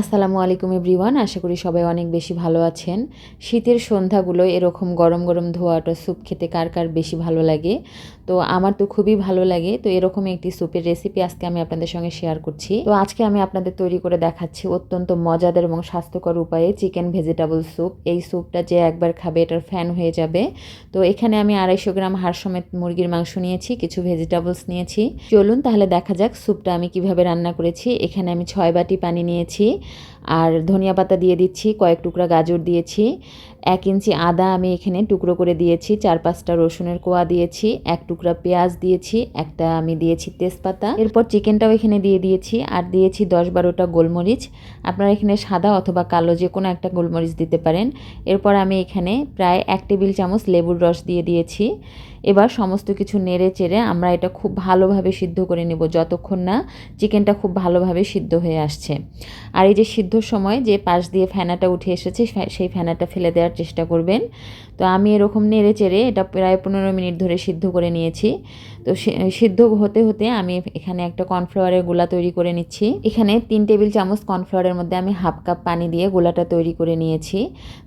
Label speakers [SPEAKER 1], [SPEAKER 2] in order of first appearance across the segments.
[SPEAKER 1] আসসালামু আলাইকুম এভরিওয়ান, আশা করি সবাই অনেক বেশি ভালো আছেন। শীতের সন্ধ্যাগুলো এরকম গরম গরম ধোয়াটা স্যুপ খেতে কার কার বেশি ভালো লাগে? তো আমার তো খুবই ভালো লাগে, তো এরকম একটি স্যুপের রেসিপি আজকে আমি আপনাদের সঙ্গে শেয়ার করছি। তো আজকে আমি আপনাদের তৈরি করে দেখাচ্ছি অত্যন্ত মজাদার এবং স্বাস্থ্যকর উপায়ে চিকেন ভেজিটেবল স্যুপ এই স্যুপটা যে একবার খাবে এটার ফ্যান হয়ে যাবে। তো এখানে আমি আড়াইশো গ্রাম হাড় সমেত মুরগির মাংস নিয়েছি, কিছু ভেজিটেবলস নিয়েছি। চলুন তাহলে দেখা যাক স্যুপটা আমি কীভাবে রান্না করেছি। এখানে আমি ছয় বাটি পানি নিয়েছি। আর ধনিয়া পাতা দিয়ে দিচ্ছি কয়েক টুকরা গাজর দিয়েছি। এক ইঞ্চি আদা আমি এখানে টুকরো করে দিয়েছি, চার পাঁচটা রসুনের কোয়া দিয়েছি, এক টুকরা পেঁয়াজ দিয়েছি, একটা আমি দিয়েছি তেজপাতা। এরপর চিকেনটাও এখানে দিয়ে দিয়েছি আর দিয়েছি দশ বারোটা গোলমরিচ। আপনারা এখানে সাদা অথবা কালো যে কোনো একটা গোলমরিচ দিতে পারেন। এরপর আমি এখানে প্রায় এক টেবিল চামচ লেবুর রস দিয়ে দিয়েছি। এবার সমস্ত কিছু নেড়ে চেড়ে আমরা এটা খুব ভালোভাবে সিদ্ধ করে নেব যতক্ষণ না চিকেনটা খুব ভালোভাবে সিদ্ধ হয়ে আসছে। আর এই যে সিদ্ধর সময় যে পাশ দিয়ে ফেনাটা উঠে এসেছে সেই ফেনাটা ফেলে দেওয়ার চেষ্টা করবেন। তো আমি এরকম নেড়ে চেড়ে এটা প্রায় পনেরো মিনিট ধরে সিদ্ধ করে নিয়েছি। তো সিদ্ধ হতে হতে আমি এখানে একটা কর্নফ্লাওয়ারের গোলা তৈরি করে নিচ্ছি। এখানে তিন টেবিল চামচ কর্নফ্লাওয়ারের মধ্যে আমি হাফ কাপ পানি দিয়ে গোলাটা তৈরি করে নিয়েছি।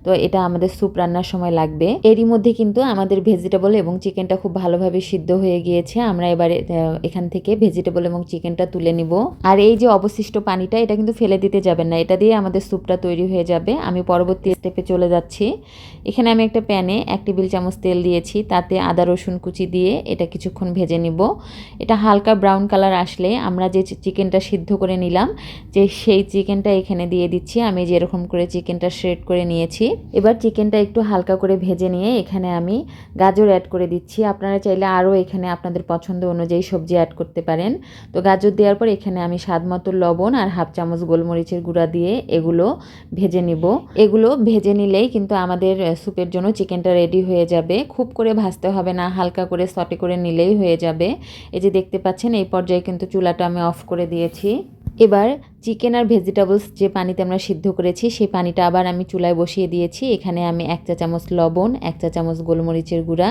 [SPEAKER 1] তো এটা আমাদের স্যুপ রান্নার সময় লাগবে। এরই মধ্যে কিন্তু আমাদের ভেজিটেবল এবং চিকেনটা খুব ভালোভাবে সিদ্ধ হয়ে গিয়েছে। আমরা এবারে এখান থেকে ভেজিটেবল এবং চিকেনটা তুলে নিব। আর এই যে অবশিষ্ট পানিটা, এটা কিন্তু ফেলে দিতে যাবেন না। এটা দিয়ে আমাদের স্যুপটা তৈরি হয়ে যাবে। আমি পরবর্তী স্টেপে চলে যাচ্ছি। এখানে আমি একটা প্যানে এক টেবিল চামচ তেল দিয়েছি, তাতে আদা, রসুন কুচি দিয়ে এটা কিছুক্ষণ ভেজে নিব। এটা হালকা ব্রাউন কালার আসলে আমরা যে চিকেনটা সিদ্ধ করে নিলাম, যে সেই চিকেনটা এখানে দিয়ে দিচ্ছি। আমি যেরকম করে চিকেনটা শ্রেড করে নিয়েছি। এবার চিকেনটা একটু হালকা করে ভেজে নিয়ে এখানে আমি গাজর অ্যাড করে দিচ্ছি। আপনারা চাইলে আরও এখানে আপনাদের পছন্দ অনুযায়ী সবজি অ্যাড করতে পারেন। তো গাজর দেওয়ার পর এখানে আমি স্বাদ মতো লবণ আর হাফ চামচ গোলমরিচের গুঁড়া দিয়ে এগুলো ভেজে নিব। এগুলো ভেজে নিলেই কিন্তু আমাদের স্যুপের জন্য চিকেনটা রেডি হয়ে যাবে। খুব করে ভাজতে হবে না, হালকা করে সটে করে নিলেই হয়ে যাবে। এই যে দেখতে পাচ্ছেন, এই পর্যায়ে কিন্তু চুলাটা আমি অফ করে দিয়েছি। এবার চিকেন আর ভেজিটেবলস যে পানিতে আমরা সিদ্ধ করেছি সেই পানিটা আবার আমি চুলায় বসিয়ে দিয়েছি। এখানে আমি এক চা চামচ লবণ এক চা চামচ গোলমরিচের গুঁড়া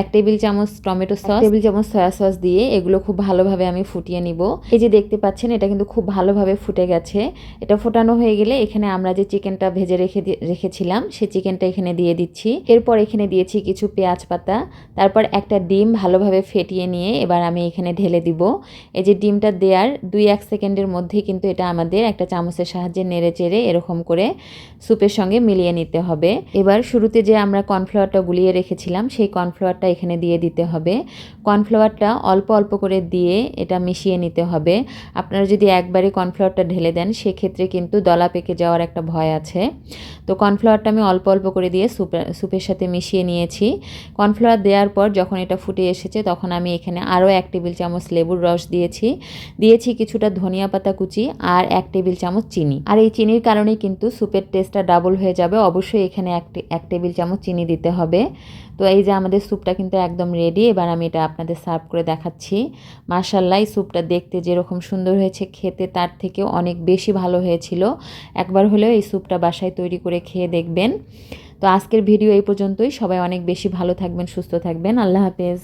[SPEAKER 1] এক টেবিল চামচ টমেটো সস। টেবিল চামচ সয়া সস দিয়ে এগুলো খুব ভালোভাবে আমি ফুটিয়ে নিব। এই যে দেখতে পাচ্ছেন এটা কিন্তু খুব ভালোভাবে ফুটে গেছে। এটা ফোটানো হয়ে গেলে এখানে আমরা যে চিকেনটা ভেজে রেখে রেখেছিলাম সেই চিকেনটা এখানে দিয়ে দিচ্ছি। এরপর এখানে দিয়েছি কিছু পেঁয়াজ পাতা। তারপর একটা ডিম ভালোভাবে ফেটিয়ে নিয়ে এবার আমি এখানে ঢেলে দিব। এই যে ডিমটা দেওয়ার দুই এক সেকেন্ডের মধ্যেই কিন্তু এটা আমাদের একটা চামচের সাহায্যে নেড়ে চেড়ে এরকম করে স্যুপের সঙ্গে মিলিয়ে নিতে হবে। এবার শুরুতে যে আমরা কর্নফ্লাওয়ারটা গুলিয়ে রেখেছিলাম, সেই কর্নফ্লাওয়ারটা এখানে দিয়ে দিতে হবে। কর্নফ্লাওয়ারটা অল্প অল্প করে দিয়ে এটা মিশিয়ে নিতে হবে। আপনারা যদি একবারে কর্নফ্লাওয়ারটা ঢেলে দেন, সেক্ষেত্রে কিন্তু দলা পেকে যাওয়ার একটা ভয় আছে। তো কর্নফ্লাওয়ারটা আমি অল্প অল্প করে দিয়ে স্যুপের স্যুপের সাথে মিশিয়ে নিয়েছি। কর্নফ্লাওয়ার দেওয়ার পর যখন এটা ফুটে এসেছে, তখন আমি এখানে আরও এক টেবিল চামচ লেবুর রস দিয়েছি। দিয়েছি কিছুটা ধনিয়া পাতা কুচি আর এক টেবিল চামচ চিনি। আর এই চিনির কারণেই কিন্তু স্যুপের টেস্টটা ডাবল হয়ে যাবে। অবশ্যই এখানে এক এক টেবিল চামচ চিনি দিতে হবে। তো এই যে আমাদের স্যুপটা কিন্তু একদম রেডি এবার আমি এটা আপনাদের সার্ভ করে দেখাচ্ছি। মার্শাল্লাহ স্যুপটা দেখতে যেরকম সুন্দর হয়েছে, খেতে তার থেকেও অনেক বেশি ভালো হয়েছিল। একবার হলেও এই স্যুপটা বাসায় তৈরি করে খেয়ে দেখবেন। তো আজকের ভিডিও এই পর্যন্তই। সবাই অনেক বেশি ভালো থাকবেন, সুস্থ থাকবেন। আল্লাহ হাফেজ।